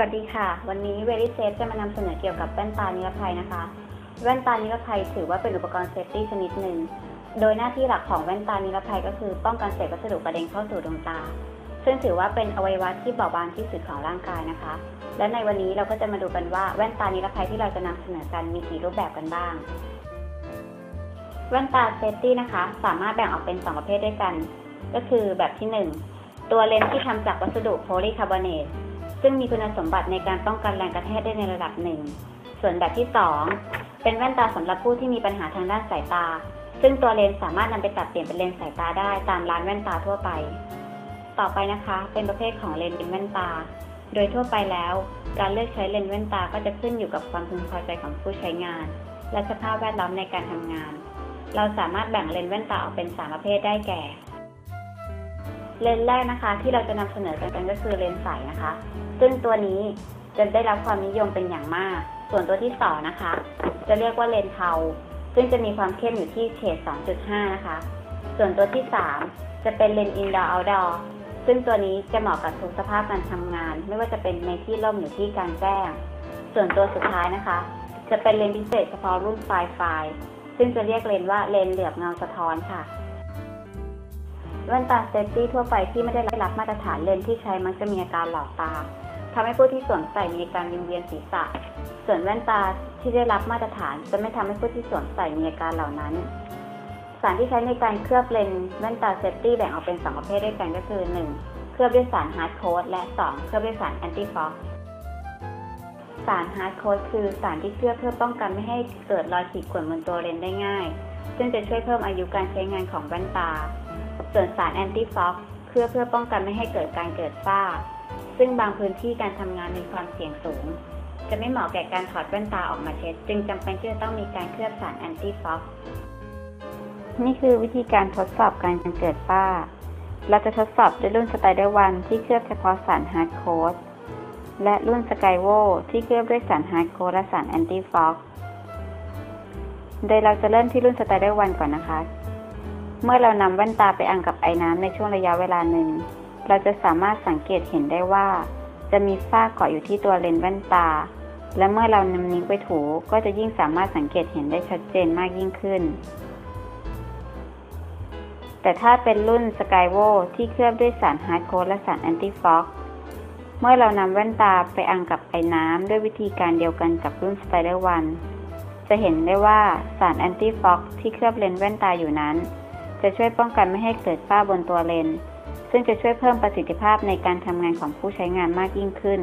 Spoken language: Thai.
สวัสดีค่ะ วันนี้ Very Safe จะมานำเสนอเกี่ยวกับแว่นตานิรภัยนะคะ แว่นตานิรภัยถือว่าเป็นอุปกรณ์เซฟตี้ชนิดหนึ่ง โดยหน้าที่หลักของแว่นตานิรภัยก็คือป้องกันเศษวัสดุกระเด็นเข้าสู่ดวงตา ซึ่งถือว่าเป็นอวัยวะที่เบาบางที่สุดของร่างกายนะคะ และในวันนี้เราก็จะมาดูกันว่าแว่นตานิรภัยที่เราจะนำเสนอกันมีกี่รูปแบบกันบ้าง แว่นตาเซฟตี้นะคะ สามารถแบ่งออกเป็น 2 ประเภทด้วยกัน ก็คือแบบที่ 1 ตัวเลนส์ที่ทำจากวัสดุโพลีคาร์บอเนต ซึ่งมีคุณสมบัติในการป้องกันแรงกระแทกได้ในระดับหนึ่ง ส่วนแบบที่ 2 เป็นแว่นตาสำหรับผู้ที่มีปัญหาทางด้านสายตา ซึ่งตัวเลนส์สามารถนำไปตัดเปลี่ยนเป็นเลนส์สายตาได้ตามร้านแว่นตาทั่วไป ต่อไปนะคะ เป็นประเภทของเลนส์เป็นแว่นตา โดยทั่วไปแล้ว การเลือกใช้เลนส์แว่นตาก็จะขึ้นอยู่กับความพึงพอใจของผู้ใช้งาน และสภาพแวดล้อมในการทำงาน เราสามารถแบ่งเลนส์แว่นตาออกเป็นสามประเภทได้แก่เลนส์แรกนะคะที่เราจะนำเสนอกันก็คือเลนส์ใสนะคะ ซึ่งตัวนี้จะได้รับความนิยมเป็นอย่างมาก ส่วนตัวที่สองนะคะ จะเรียกว่าเลนเทา ซึ่งจะมีความเข้มอยู่ที่เฉด 2.5 นะคะ ส่วนตัวที่3จะเป็นเลนส์ indoor outdoor ซึ่งตัวนี้จะเหมาะกับทุกสภาพการทำงาน ไม่ว่าจะเป็นในที่ร่มหรือที่กลางแจ้ง ส่วนตัวสุดท้ายนะคะ จะเป็นเลนพิเศษเฉพาะรุ่นไฟไฟซึ่งจะเรียกเลนว่าเลนเหลือบเงาสะท้อนค่ะแว่นตาเซฟตี้ทั่วไปที่ไม่ได้รับมาตรฐานเลนที่ใช้มักจะมีอาการหลอกตา ทำให้ผู้ที่สวมใส่มีอาการวิงเวียนศีรษะ ส่วนแว่นตาที่ได้รับมาตรฐาน จะไม่ทำให้ผู้ที่สวมใส่มีอาการเหล่านั้น สารที่ใช้ในการเคลือบเลนส์แว่นตาเซฟตี้แบ่งออกเป็น 2 ประเภทด้วยกันก็คือ 1. เคลือบด้วยสารฮาร์ดโคดและ 2. เคลือบด้วยสารแอนตี้ฟอกสารฮาร์ดโคดคือสารที่เคลือบเพื่อป้องกันไม่ให้เกิดรอยขีดข่วนบนตัวเลนส์ได้ง่าย ซึ่งจะช่วยเพิ่มอายุการใช้งานของแว่นตา ส่วนสารแอนตี้ฟอกเคลือบเพื่อป้องกันไม่ให้เกิดการเกิดฝ้า ซึ่งบางพื้นที่การทำงานมีความเสี่ยงสูง จะไม่เหมาะแก่การถอดแว่นตาออกมาเช็ด จึงจำเป็นที่จะต้องมีการเคลือบสารแอนตี้ฟอกนี่คือวิธีการทดสอบการเกิดฝ้า เราจะทดสอบด้วยรุ่นสไตเดอร์วันที่เคลือบเฉพาะสารฮาร์ดโคดและรุ่นสกายโวที่เคลือบด้วยสารฮาร์ดโคดและสารแอนตี้ฟอกโดยเราจะเริ่มที่รุ่นสไตเดอร์วันก่อนนะคะ เมื่อเรานำแว่นตาไปอังกับไอ้น้ำในช่วงระยะเวลาหนึ่ง เราจะสามารถสังเกตเห็นได้ว่า จะมีฝ้าเกาะอยู่ที่ตัวเลนส์แว่นตา และเมื่อเรานำนิ้วไปถูก็จะยิ่งสามารถสังเกตเห็นได้ชัดเจนมากยิ่งขึ้น แต่ถ้าเป็นรุ่น Skyvo ที่เคลือบด้วยสารฮาร์ดโคดและสารแอนตี้ฟอกเมื่อเรานำแว่นตาไปอังกับไอ้น้ำด้วยวิธีการเดียวกันกับรุ่น Spider One จะเห็นได้ว่าสารแอนตี้ฟอกที่เคลือบเลนส์แว่นตาอยู่นั้น จะช่วยป้องกันไม่ให้เกิดฝ้าบนตัวเลนส์ ซึ่งจะช่วยเพิ่มประสิทธิภาพในการทำงานของผู้ใช้งานมากยิ่งขึ้น